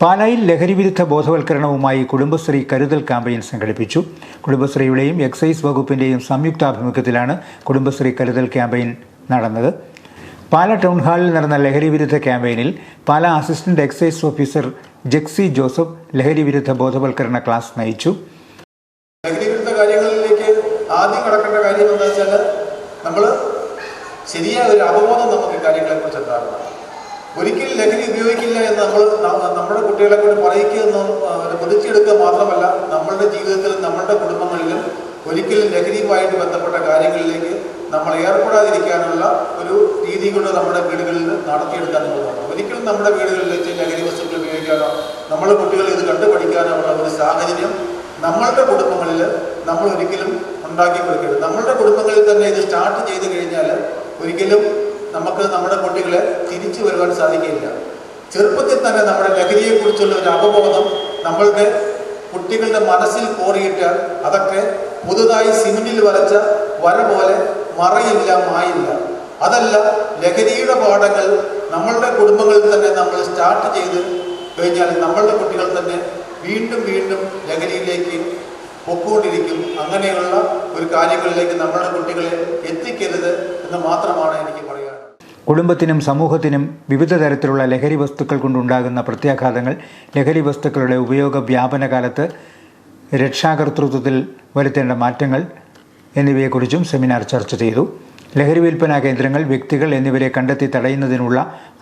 പാലായിൽ ലഹരിവിരുദ്ധ ബോധവൽക്കരണവുമായി കുടുംബശ്രീ കരുതൽ ക്യാമ്പയിൻ സംഘടിപ്പിച്ചു. കുടുംബശ്രീയുടെയും എക്സൈസ് വകുപ്പിന്റെയും സംയുക്താഭിമുഖ്യത്തിലാണ് കുടുംബശ്രീ കരുതൽ ക്യാമ്പയിൻ നടന്നത്. പാല ടൗൺ ഹാളിൽ നടന്ന ലഹരിവിരുദ്ധ ക്യാമ്പയിനിൽ Pala assistant excise officer Jexy Joseph ലഹരിവിരുദ്ധ ബോധവൽക്കരണ ക്ലാസ് നയിച്ചു. ലഹരിവിരുദ്ധ കാര്യങ്ങളിലേക്ക് ആദ്യം കടക്കേണ്ട കാര്യം എന്താ വെച്ചാൽ നമ്മൾ ശരിയായ ഒരു അവബോധം നമുക്ക് കാര്യങ്ങളെക്കുറിച്ച് ഉണ്ടാകണം ഒരിക്കലും ലഹരി ഉപയോഗിക്കില്ല എന്ന് നമ്മൾ നമ്മുടെ കുട്ടികളെ കൊണ്ട് പറയിക്കുക എന്ന് പ്രതിച്ചെടുക്കുക മാത്രമല്ല നമ്മളുടെ ജീവിതത്തിലും നമ്മളുടെ കുടുംബങ്ങളിലും ഒരിക്കലും ലഹരിയുമായിട്ട് ബന്ധപ്പെട്ട കാര്യങ്ങളിലേക്ക് നമ്മൾ ഏർപ്പെടാതിരിക്കാനുള്ള ഒരു രീതി കൊണ്ട് നമ്മുടെ വീടുകളിൽ നടത്തിയെടുക്കാൻ നോക്കണം ഒരിക്കലും നമ്മുടെ വീടുകളിൽ വെച്ച് ലഹരി വസ്തുക്കൾ ഉപയോഗിക്കാനോ നമ്മുടെ കുട്ടികൾ ഇത് കണ്ടുപഠിക്കാനോ ഉള്ള ഒരു സാഹചര്യം നമ്മളുടെ കുടുംബങ്ങളിൽ നമ്മൾ ഒരിക്കലും ഉണ്ടാക്കി കൊടുക്കരുത്. നമ്മളുടെ കുടുംബങ്ങളിൽ തന്നെ ഇത് സ്റ്റാർട്ട് ചെയ്ത് കഴിഞ്ഞാൽ ഒരിക്കലും നമുക്ക് നമ്മുടെ കുട്ടികളെ തിരിച്ചു വരുവാൻ സാധിക്കില്ല ചെറുപ്പത്തിൽ തന്നെ നമ്മുടെ ലഹരിയെക്കുറിച്ചുള്ള ഒരു അവബോധം നമ്മളുടെ കുട്ടികളുടെ മനസ്സിൽ കോറിയിട്ട് അതൊക്കെ പുതുതായി സിമെന്റിൽ വരച്ച വര പോലെ മറയില്ല മായില്ല. അതല്ല ലഹരിയുടെ പാഠങ്ങൾ നമ്മളുടെ കുടുംബങ്ങളിൽ തന്നെ നമ്മൾ സ്റ്റാർട്ട് ചെയ്ത് കഴിഞ്ഞാൽ നമ്മളുടെ കുട്ടികൾ തന്നെ വീണ്ടും വീണ്ടും ലഹരിയിലേക്ക് പൊക്കോണ്ടിരിക്കും. അങ്ങനെയുള്ള ഒരു കാര്യങ്ങളിലേക്ക് നമ്മുടെ കുട്ടികളെ എത്തിക്കരുത് എന്ന് പറയാനുള്ളത് കുടുംബത്തിനും സമൂഹത്തിനും വിവിധ തരത്തിലുള്ള ലഹരി വസ്തുക്കൾ കൊണ്ടുണ്ടാകുന്ന പ്രത്യാഘാതങ്ങൾ ലഹരി വസ്തുക്കളുടെ ഉപയോഗ വ്യാപന കാലത്ത് രക്ഷാകർതൃത്വത്തിൽ വരുത്തേണ്ട മാറ്റങ്ങൾ എന്നിവയെക്കുറിച്ചും സെമിനാർ ചർച്ച ചെയ്തു. ലഹരി വിൽപ്പനാ കേന്ദ്രങ്ങൾ വ്യക്തികൾ എന്നിവരെ കണ്ടെത്തി തടയുന്നതിനുള്ള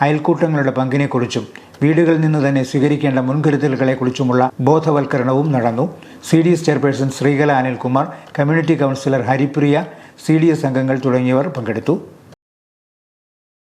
അയൽക്കൂട്ടങ്ങളുടെ പങ്കിനെക്കുറിച്ചും വീടുകളിൽ നിന്ന് തന്നെ സ്വീകരിക്കേണ്ട മുൻകരുതലുകളെക്കുറിച്ചുമുള്ള ബോധവൽക്കരണവും നടന്നു. C D S chairperson Sreekala Anilkumar community councillor Haripriya C D S അംഗങ്ങൾ തുടങ്ങിയവർ പങ്കെടുത്തു.